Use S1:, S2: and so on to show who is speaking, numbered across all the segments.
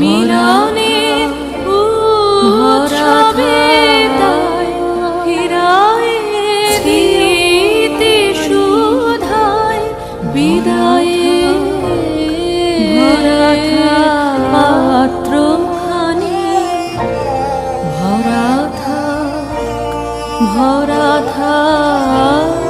S1: মিলনে উৎসবে ফিরায় স্মৃতি সুধায় বিদায়ে পাত্র খানি ভরা থাক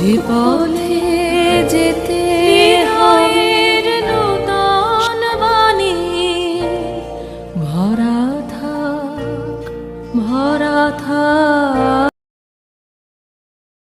S1: যে যেতে হয়ের নূতন বাণী। ভরা থাক ভরা থাক।